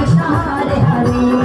Krishna Hare Hare